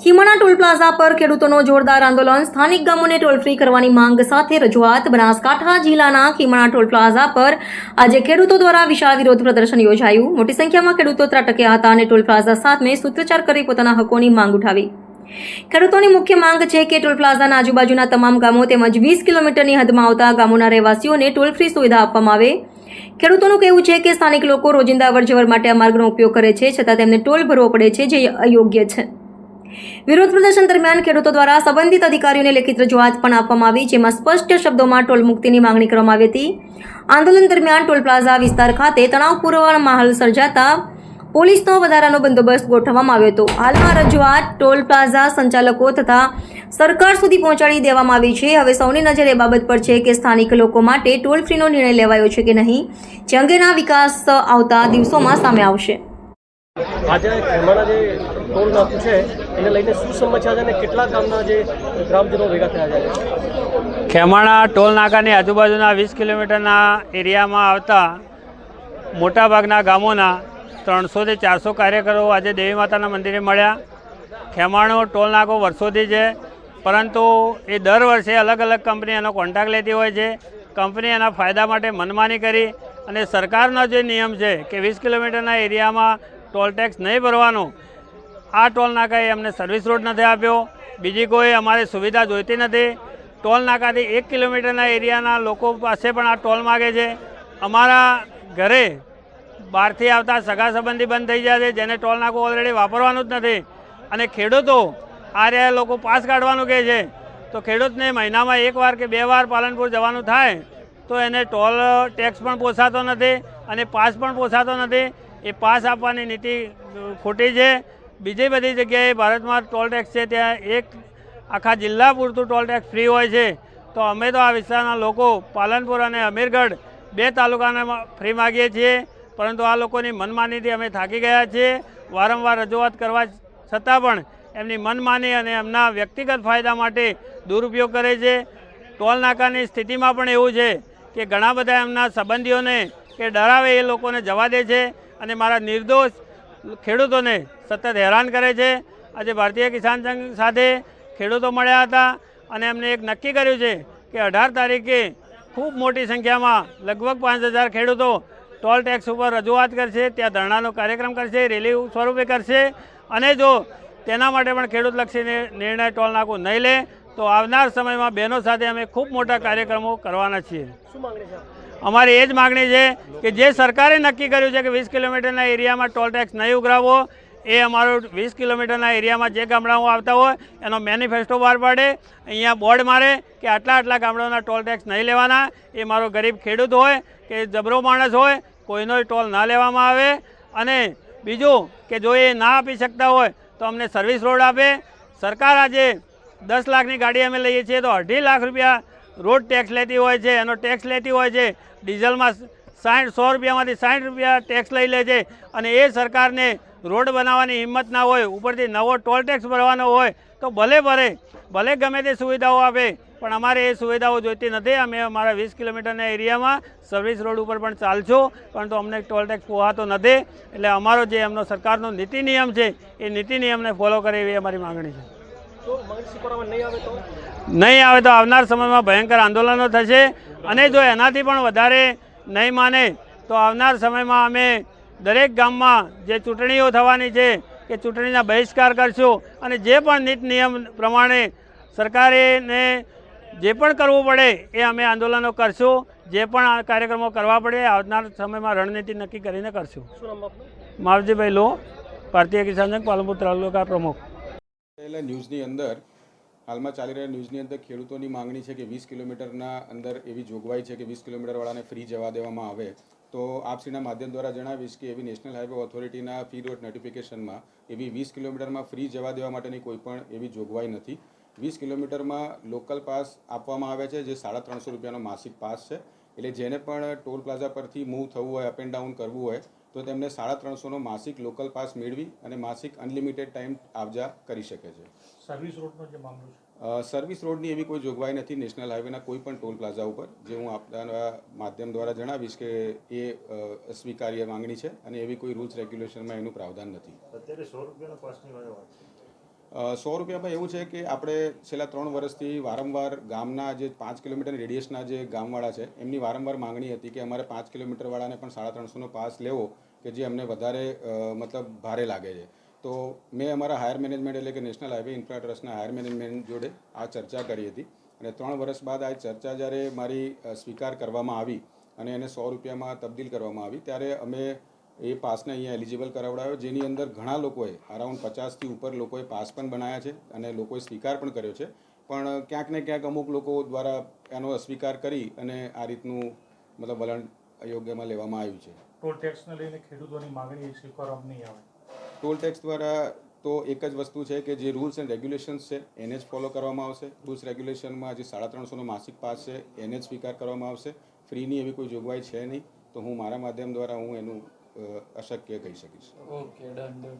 ખીમણા toll plaza પર ખેડૂતોનો જોરદાર આંદોલન, સ્થાનિક ગામોને ટોલ ફ્રી કરવાની માંગ સાથે રજૂઆત. બનાસકાંઠા જિલ્લાના ખીમણા ટોલ પ્લાઝા પર આજે ખેડૂતો દ્વારા વિશાળ વિરોધ પ્રદર્શન યોજાયું. મોટી સંખ્યામાં ખેડૂતો ત્રાટક્યા હતા અને ટોલ પ્લાઝા સામે સૂત્રોચ્ચાર કરી પોતાના હકોની માંગ ઉઠાવી. ખેડૂતોની મુખ્ય માંગ છે કે ટોલ પ્લાઝાના આજુબાજુના તમામ ગામો તેમજ વીસ કિલોમીટરની હદમાં આવતા ગામોના રહેવાસીઓને ટોલ ફ્રી સુવિધા આપવામાં આવે. ખેડૂતોનું કહેવું છે કે સ્થાનિક લોકો રોજિંદા અવરજવર માટે આ માર્ગનો ઉપયોગ કરે છે, છતાં તેમને ટોલ ભરવો પડે છે, જે અયોગ્ય છે. વિરોધ પ્રદર્શન દરમિયાન ખેડૂતો દ્વારા સંબંધિત અધિકારીઓને લેખિત રજૂઆત પણ આપવામાં આવી, જેમાં સ્પષ્ટ શબ્દોમાં ટોલ મુક્તિની માંગણી કરવામાં આવી હતી. આંદોલન દરમિયાન ટોલ પ્લાઝા વિસ્તાર ખાતે તણાવપૂર્ણ માહોલ સર્જાતા પોલીસનો વધારાનો બંદોબસ્ત ગોઠવવામાં આવ્યો હતો. હાલમાં રજૂઆત ટોલ પ્લાઝા સંચાલકો તથા સરકાર સુધી પહોંચાડી દેવામાં આવી છે. હવે સૌની નજર એ બાબત પર છે કે સ્થાનિક લોકો માટે ટોલ ફ્રીનો નિર્ણય લેવાયો છે કે નહીં, જે અંગેના વિકાસ આવતા દિવસોમાં સામે આવશે. આજે ખેમાના જે ટોલ નાકું છે, એને લઈને શું સમસ્યા છે અને કેટલા ગામના જે ગ્રામજનો ભેગા થયા છે? ખેમાણા ટોલ નાકાની આજુબાજુના વીસ કિલોમીટરના એરિયામાં આવતા મોટાભાગના ગામોના ત્રણસોથી ચારસો કાર્યકરો આજે દેવી માતાના મંદિરે મળ્યા. ખેમાણો ટોલ નાકો વર્ષોથી છે, પરંતુ એ દર વર્ષે અલગ અલગ કંપની એનો કોન્ટ્રાક્ટ લેતી હોય છે. કંપની એના ફાયદા માટે મનમાની કરી અને સરકારનો જે નિયમ છે કે વીસ કિલોમીટરના એરિયામાં ટોલ ટેક્સ નહીં ભરવાનો. આ ટોલ નાકાએ અમને સર્વિસ રોડ નથી આપ્યો. બીજી કોઈ અમારે સુવિધા જોઈતી નથી. ટોલ નાકાથી એક કિલોમીટરના એરિયાના લોકો પાસે પણ આ ટોલ માગે છે. અમારા ઘરે બહારથી આવતા સગા સંબંધી બંધ થઈ જાય છે, જેને ટોલ નાકું ઓલરેડી વાપરવાનું જ નથી. અને ખેડૂતો, આ રહ્યા લોકો પાસ કાઢવાનું કહે છે. તો ખેડૂતને મહિનામાં એકવાર કે બે વાર પાલનપુર જવાનું થાય, તો એને ટોલ ટેક્સ પણ પોસાતો નથી અને પાસ પણ પોસાતો નથી. એ પાસ આપવાની નીતિ ખોટી છે. બીજી બધી જગ્યાએ ભારતમાં ટોલ ટેક્સ છે, ત્યાં એક આખા જિલ્લા પૂરતું ટોલ ટેક્સ ફ્રી હોય છે. તો અમે તો આ વિસ્તારના લોકો પાલનપુર અને અમીરગઢ બે તાલુકાને ફ્રી માગીએ છીએ. પરંતુ આ લોકોની મનમાનીથી અમે થાકી ગયા છીએ. વારંવાર રજૂઆત કરવા છતાં પણ એમની મનમાની અને એમના વ્યક્તિગત ફાયદા માટે દુરુપયોગ કરે છે. ટોલ નાકાની સ્થિતિમાં પણ એવું છે કે ઘણા બધા એમના સંબંધીઓને કે ડરાવે એ લોકોને જવા દે છે. અને મારા નિર્દોષ ખેડૂતોને સતત હેરાન કરે છે. આજે ભારતીય કિસાન સંઘ સાથે ખેડૂતો મળ્યા હતા અને એમને એક નક્કી કર્યું છે કે અઢાર તારીખે ખૂબ મોટી સંખ્યામાં લગભગ પાંચ હજાર ખેડૂતો ટોલ ટેક્સ ઉપર રજૂઆત કરશે, ત્યાં ધરણાનો કાર્યક્રમ કરશે, રેલી સ્વરૂપે કરશે અને જો તેના માટે પણ ખેડૂતલક્ષી નિ- નિર્ણય ટોલ નાકું નહીં લે, તો આવનાર સમયમાં બહેનો સાથે અમે ખૂબ મોટા કાર્યક્રમો કરવાના છીએ. શું માંગણી છે? અમારી એ જ માગણી છે કે જે સરકારે નક્કી કર્યું છે કે વીસ કિલોમીટરના એરિયામાં ટોલ ટેક્સ નહીં ઉઘરાવો, એ અમારો વીસ કિલોમીટરના એરિયામાં જે ગામડાઓ આવતા હોય, એનો મેનિફેસ્ટો બહાર પાડે, અહીંયા બોર્ડ મારે કે આટલા આટલા ગામડાઓના ટોલ ટેક્સ નહીં લેવાના, એ મારો ગરીબ ખેડૂત હોય કે જબરો માણસ હોય, કોઈનો ટોલ ના લેવામાં આવે. અને બીજું કે જો એ ના આપી શકતા હોય, તો અમને સર્વિસ રોડ આપે. સરકાર આજે દસ લાખની ગાડી અમે લઈએ છીએ તો અઢી લાખ રૂપિયા રોડ ટેક્સ લેતી હોય છે, એનો ટેક્સ લેતી હોય છે, ડીઝલમાં સાઠ સો રૂપિયામાંથી સાઠ રૂપિયા ટેક્સ લઈ લે છે અને એ સરકારને રોડ બનાવવાની હિંમત ના હોય, ઉપરથી નવો ટોલ ટેક્સ ભરવાનો હોય, તો ભલે ભરે, ભલે ગમે તે સુવિધાઓ આપે, પણ અમારે એ સુવિધાઓ જોઈતી નથી. અમે અમારા વીસ કિલોમીટરના એરિયામાં સર્વિસ રોડ ઉપર પણ ચાલશું પરંતુ અમને ટોલ ટેક્સ પોહાતો નથી. એટલે અમારો જે એમનો સરકારનો નીતિ નિયમ છે, એ નીતિ નિયમને ફોલો કરે એવી અમારી માગણી છે. નહીં આવે તો આવનાર સમયમાં ભયંકર આંદોલનો થશે. અને જો એનાથી પણ વધારે નહીં માને તો આવનાર સમયમાં અમે દરેક ગામમાં જે ચૂંટણીઓ થવાની છે કે ચૂંટણીના બહિષ્કાર કરશું. અને જે પણ નીત નિયમ પ્રમાણે સરકારેને જે પણ કરવું પડે એ અમે આંદોલનો કરશું. જે પણ આ કાર્યક્રમો કરવા પડે આવનાર સમયમાં રણનીતિ નક્કી કરીને કરશું. માવજીભાઈ લો ભારતીય કિસાન સંઘ પાલનપુર તાલુકા પ્રમુખ. ન્યૂઝની અંદર હાલમાં ચાલી રહેલા ન્યૂઝની અંદર ખેડૂતોની માંગણી છે કે વીસ કિલોમીટરના અંદર એવી જોગવાઈ છે કે વીસ કિલોમીટરવાળાને ફ્રી જવા દેવામાં આવે. તો આપશ્રીના માધ્યમ દ્વારા જણાવીશ કે એવી નેશનલ હાઈવે ઓથોરિટીના ફી રોડ નોટિફિકેશનમાં એવી વીસ કિલોમીટરમાં ફ્રી જવા દેવા માટેની કોઈપણ એવી જોગવાઈ નથી. વીસ કિલોમીટરમાં લોકલ પાસ આપવામાં આવે છે, જે સાડા ત્રણસો રૂપિયાનો માસિક પાસ છે. એટલે જેને પણ ટોલ પ્લાઝા પરથી મૂવ થવું હોય અપ એન્ડ ડાઉન કરવું હોય તો તેમને સાડા ત્રણસોનો માસિક લોકલ પાસ મેળવી અને માસિક અનલિમિટેડ ટાઈમ આવજા કરી શકે છે. સર્વિસ રોડનો જે મામલો છે? સર્વિસ રોડની એવી કોઈ જોગવાઈ નથી નેશનલ હાઈવેના કોઈ પણ ટોલ પ્લાઝા ઉપર જે હું આપના માધ્યમ દ્વારા જણાવીશ કે એ સ્વીકાર્ય માંગણી છે અને એવી કોઈ રૂલ્સ રેગ્યુલેશનમાં એનું પ્રાવધાન નથી. અત્યારે સો રૂપિયાનો પાસની વાત સો રૂપિયામાં એવું છે કે આપણે છેલ્લા ત્રણ વર્ષથી વારંવાર ગામના જે પાંચ કિલોમીટર રેડિયસના જે ગામવાળા છે, એમની વારંવાર માંગણી હતી કે અમારે પાંચ કિલોમીટરવાળાને પણ સાડા ત્રણસોનો પાસ લેવો કે જે અમને વધારે મતલબ ભારે લાગે છે. તો મેં અમારા હાયર મેનેજમેન્ટ એટલે કે નેશનલ હાઈવે ઇન્ફ્રા ટ્રસ્ટના હાયર મેનેજમેન્ટ જોડે આ ચર્ચા કરી હતી. અને ત્રણ વર્ષ બાદ આ ચર્ચા જ્યારે મારી સ્વીકાર કરવામાં આવી અને એને સો રૂપિયામાં તબદીલ કરવામાં આવી, ત્યારે અમે એ પાસને અહીંયા એલિજિબલ કરાવડાવ્યો જેની અંદર ઘણા લોકોએ અરાઉન્ડ પચાસથી ઉપર લોકોએ પાસ પણ બનાવ્યા છે અને લોકોએ સ્વીકાર પણ કર્યો છે. પણ ક્યાંક ને ક્યાંક અમુક લોકો દ્વારા એનો અસ્વીકાર કરી અને આ રીતનું મતલબ વલણ અયોગ્યમાં લેવામાં આવ્યું છે. ટોલ ટેક્સને લઈને ખેડૂતોની માગણી સ્વીકારવામાં નહીં આવે. ટોલ ટેક્સ દ્વારા તો એક જ વસ્તુ છે કે જે રૂલ્સ એન્ડ રેગ્યુલેશન્સ છે એને જ ફોલો કરવામાં આવશે. રૂલ્સ રેગ્યુલેશનમાં જે સાડા ત્રણસોનો માસિક પાસ છે એને જ સ્વીકાર કરવામાં આવશે. ફ્રીની એવી કોઈ જોગવાઈ છે નહીં. તો હું મારા માધ્યમ દ્વારા હું એનું અશક્ય કહી શકીશ. Okay done done